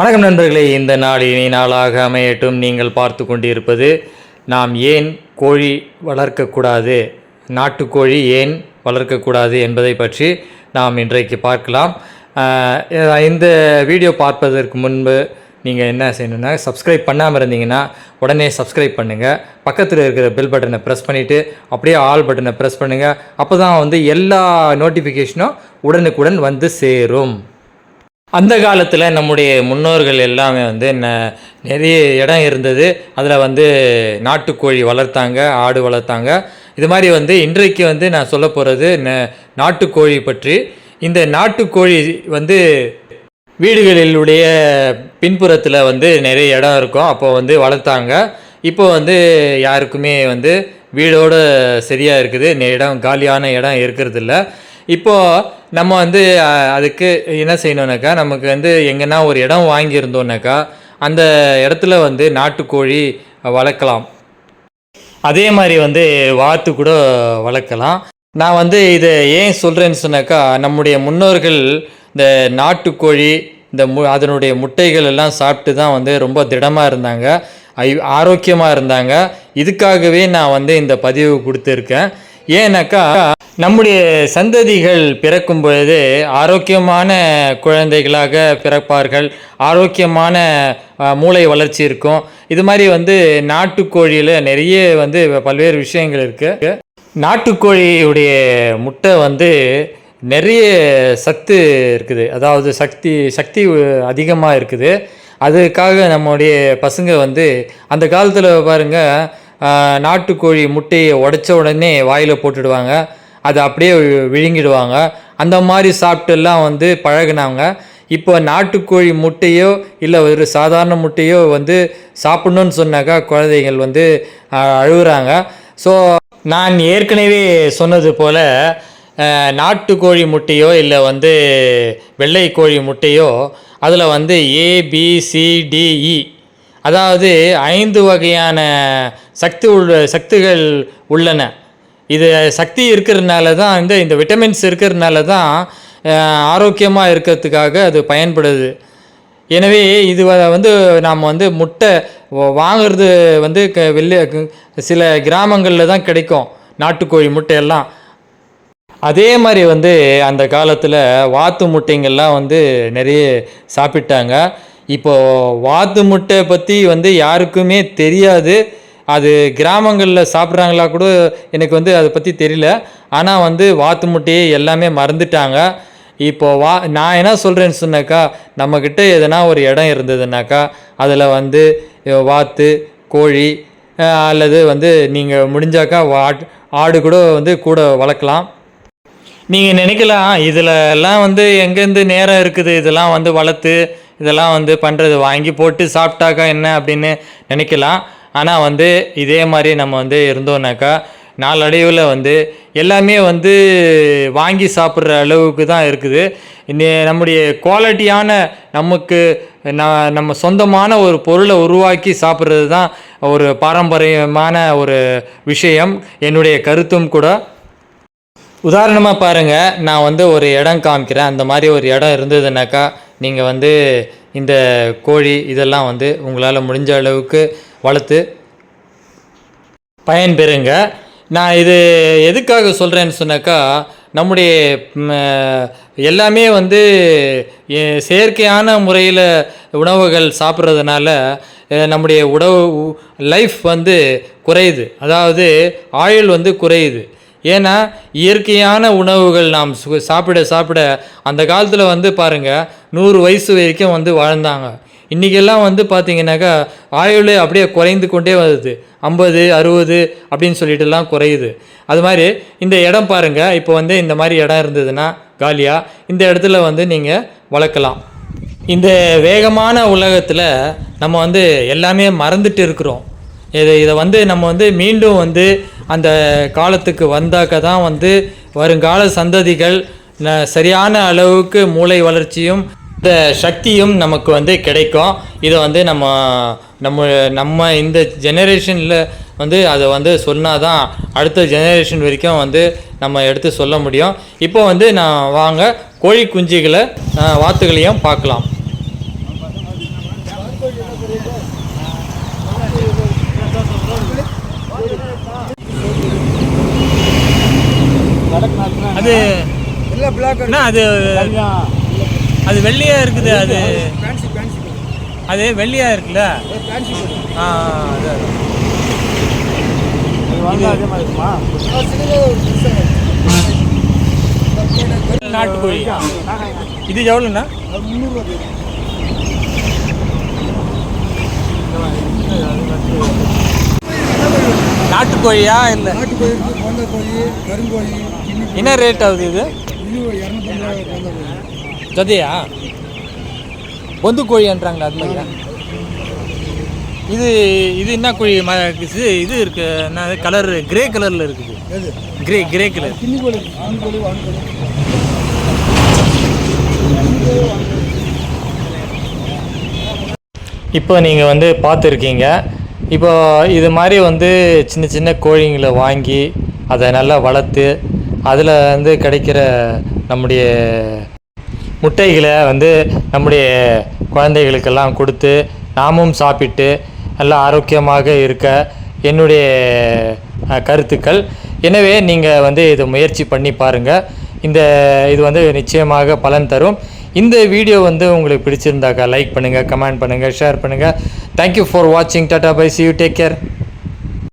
வணக்கம் நண்பர்களே இந்த நாள் இனி நாளாக அமையட்டும். நீங்கள் பார்த்து கொண்டிருப்பது நாம் ஏன் கோழி வளர்க்கக்கூடாது நாட்டுக்கோழி ஏன் வளர்க்கக்கூடாது என்பதை பற்றி நாம் இன்றைக்கு பார்க்கலாம். இந்த வீடியோ பார்ப்பதற்கு முன்பு நீங்கள் என்ன செய்யணுன்னா சப்ஸ்கிரைப் பண்ணாமல் இருந்தீங்கன்னா உடனே சப்ஸ்கிரைப் பண்ணுங்கள் பக்கத்தில் இருக்கிற பெல் பட்டனை ப்ரெஸ் பண்ணிவிட்டு அப்படியே ஆல் பட்டனை ப்ரெஸ் பண்ணுங்கள் அப்போ தான் வந்து எல்லா நோட்டிஃபிகேஷனும் உடனுக்குடன் வந்து சேரும். அந்த காலத்தில் நம்முடைய முன்னோர்கள் எல்லாமே வந்து என்ன நிறைய இடம் இருந்தது. அதில் வந்து நாட்டுக்கோழி வளர்த்தாங்க ஆடு வளர்த்தாங்க. இது மாதிரி வந்து இன்றைக்கு வந்து நான் சொல்ல போகிறது ந நாட்டுக்கோழி பற்றி. இந்த நாட்டுக்கோழி வந்து வீடுகளிலுடைய பின்புறத்தில் வந்து நிறைய இடம் இருக்கும். அப்போ வந்து வளர்த்தாங்க. இப்போ வந்து யாருக்குமே வந்து வீடோடு சரியாக இருக்குது. இடம் காலியான இடம் இருக்கிறதில்ல. இப்போது நம்ம வந்து அதுக்கு என்ன செய்யணுன்னாக்கா நமக்கு வந்து எங்கன்னா ஒரு இடம் வாங்கியிருந்தோம்னாக்கா அந்த இடத்துல வந்து நாட்டுக்கோழி வளர்க்கலாம். அதே மாதிரி வந்து வாத்து கூட வளர்க்கலாம். நான் வந்து இதை ஏன் சொல்கிறேன்னு சொன்னாக்கா நம்முடைய முன்னோர்கள் இந்த நாட்டுக்கோழி இந்த மு அதனுடைய முட்டைகள் எல்லாம் சாப்பிட்டு தான் வந்து ரொம்ப திடமாக இருந்தாங்க. ஐ ஆரோக்கியமாக இருந்தாங்க. இதுக்காகவே நான் வந்து இந்த பதிவு கொடுத்துருக்கேன். ஏன்னாக்கா நம்முடைய சந்ததிகள் பிறக்கும் பொழுது ஆரோக்கியமான குழந்தைகளாக பிறப்பார்கள். ஆரோக்கியமான மூளை வளர்ச்சி இருக்கும். இது மாதிரி வந்து நாட்டுக்கோழியில் நிறைய வந்து பல்வேறு விஷயங்கள் இருக்குது நாட்டுக்கோழியுடைய முட்டை வந்து நிறைய சத்து இருக்குது. அதாவது சக்தி சக்தி அதிகமாக இருக்குது. அதுக்காக நம்முடைய பசங்க வந்து அந்த காலத்தில் பாருங்கள் நாட்டுக்கோழி முட்டையை உடைச்ச உடனே வாயில் போட்டுடுவாங்க. அதை அப்படியே விழுங்கிடுவாங்க. அந்த மாதிரி சாப்பிட்டுலாம் வந்து பழகுனாங்க. இப்போ நாட்டுக்கோழி முட்டையோ இல்லை ஒரு சாதாரண முட்டையோ வந்து சாப்பிட்ணுன்னு சொன்னாக்கா குழந்தைகள் வந்து அழுகுறாங்க. ஸோ நான் ஏற்கனவே சொன்னது போல் நாட்டுக்கோழி முட்டையோ இல்லை வந்து வெள்ளை கோழி முட்டையோ அதில் வந்து ஏபிசிடிஇ அதாவது ஐந்து வகையான சக்தி உள்ள சக்திகள் உள்ளன. இது சக்தி இருக்கிறதுனால தான் இந்த இந்த விட்டமின்ஸ் இருக்கிறதுனால தான் ஆரோக்கியமாக இருக்கிறதுக்காக அது பயன்படுது. எனவே இது வந்து நாம் வந்து முட்டை வாங்கிறது வாங்குறது வந்து க வெளில சில கிராமங்களில் தான் கிடைக்கும். நாட்டுக்கோழி முட்டையெல்லாம். அதே மாதிரி வந்து அந்த காலத்தில் வாத்து முட்டைங்கள்லாம் வந்து நிறைய சாப்பிட்டாங்க. இப்போது வாத்து முட்டை பற்றி வந்து யாருக்குமே தெரியாது. அது கிராமங்களில் சாப்பிட்றாங்களா கூட எனக்கு வந்து அதை பற்றி தெரியல. ஆனால் வந்து வாத்து முட்டையை எல்லாமே மறந்துட்டாங்க. இப்போ வா நான் என்ன சொல்கிறேன்னு சொன்னாக்கா நம்மக்கிட்ட எதனா ஒரு இடம் இருந்ததுனாக்கா அதில் வந்து வாத்து கோழி அல்லது வந்து நீங்கள் முடிஞ்சாக்கா வாட் ஆடு கூட வந்து கூட வளர்க்கலாம். நீங்கள் நினைக்கலாம் இதில் எல்லாம் வந்து எங்கேருந்து நேரம் இருக்குது இதெல்லாம் வந்து வளர்த்து இதெல்லாம் வந்து பண்ணுறது வாங்கி போட்டு சாப்பிட்டாக்கா என்ன அப்படின்னு நினைக்கலாம். ஆனால் வந்து இதே மாதிரி நம்ம வந்து இருந்தோம்னாக்கா நாளடைவில் வந்து எல்லாமே வந்து வாங்கி சாப்பிட்ற அளவுக்கு தான் இருக்குது. இந்த நம்முடைய குவாலிட்டியான நமக்கு நான் நம்ம சொந்தமான ஒரு பொருளை உருவாக்கி சாப்பிட்றது தான் ஒரு பாரம்பரியமான ஒரு விஷயம். என்னுடைய கருத்தும் கூட உதாரணமாக பாருங்கள் நான் வந்து ஒரு இடம் காமிக்கிறேன். அந்த மாதிரி ஒரு இடம் இருந்ததுனாக்கா நீங்கள் வந்து இந்த கோழி இதெல்லாம் வந்து உங்களால் முடிஞ்ச அளவுக்கு வளர்த்து பயன்பெறுங்க. நான் இது எதுக்காக சொல்கிறேன்னு சொன்னாக்கா நம்முடைய எல்லாமே வந்து செயற்கையான முறையில் உணவுகள் சாப்பிட்றதுனால நம்முடைய உணவு லைஃப் வந்து குறையுது. அதாவது ஆயுள் வந்து குறையுது. ஏன்னா இயற்கையான உணவுகள் நாம் சு- சாப்பிட சாப்பிட அந்த காலத்தில் வந்து பாருங்கள் நூறு வயசு வரைக்கும் வந்து வாழ்ந்தாங்க. இன்றைக்கெல்லாம் வந்து பார்த்தீங்கன்னாக்கா ஆயுள் அப்படியே குறைந்து கொண்டே வருது. ஐம்பது அறுபது அப்படின்னு சொல்லிட்டுலாம் குறையுது. அது மாதிரி இந்த இடம் பாருங்கள் இப்போ வந்து இந்த மாதிரி இடம் இருந்ததுன்னா காலியாக இந்த இடத்துல வந்து நீங்கள் வளர்க்கலாம். இந்த வேகமான உலகத்தில் நம்ம வந்து எல்லாமே மறந்துட்டு இருக்கிறோம். இதை இதை வந்து நம்ம வந்து மீண்டும் வந்து அந்த காலத்துக்கு வந்தாக்க தான் வந்து வருங்கால சந்ததிகள் ந- சரியான அளவுக்கு மூளை வளர்ச்சியும் இந்த சக்தியும் நமக்கு வந்து கிடைக்கும். இதை வந்து நம்ம நம்ம நம்ம இந்த ஜெனரேஷனில் வந்து அதை வந்து சொன்னால் தான் அடுத்த ஜெனரேஷன் வரைக்கும் வந்து நம்ம எடுத்து சொல்ல முடியும். இப்போ வந்து நான் வாங்க கோழி குஞ்சுகளை வாத்துகளையும் பார்க்கலாம். அது என்ன அது? அது வெள்ளையா இருக்குது அது. அது வெள்ளையா இருக்குல்ல? ஆ அது நாட்டுக்கோழி. இது எவ்வளோண்ணா? முந்நூறுவா நாட்டுக்கோழியா இல்லை? நாட்டுக்கோழி இருக்குது பொந்த கோழி கருங்கோழி கிண்ணி என்ன ரேட் ஆகுது இது? ஜதையா? பொந்து கோழின்றாங்களா அது மாதிரியா? இது இது என்ன கோழி ம இது இது இருக்கு. என்ன கலர் கிரே கலரில் இருக்குது. கிரே கிரே கலர் இப்போ நீங்கள் வந்து பார்த்துருக்கீங்க. இப்போ இது மாதிரி வந்து சின்ன சின்ன கோழிங்களை வாங்கி அதை நல்லா வளர்த்து அதில் வந்து கிடைக்கிற நம்முடைய முட்டைகளை வந்து நம்முடைய குழந்தைகளுக்கெல்லாம் கொடுத்து நாமும் சாப்பிட்டு நல்லா ஆரோக்கியமாக இருக்க என்னுடைய கருத்துக்கள். எனவே நீங்கள் வந்து இதை முயற்சி பண்ணி பாருங்கள் இந்த இது வந்து நிச்சயமாக பலன் தரும். இந்த வீடியோ வந்து உங்களுக்கு பிடிச்சிருந்தாக்கா லைக் பண்ணுங்கள் கமெண்ட் பண்ணுங்கள் ஷேர் பண்ணுங்கள் தேங்க்யூ ஃபார் வாட்சிங் tata bye see you take care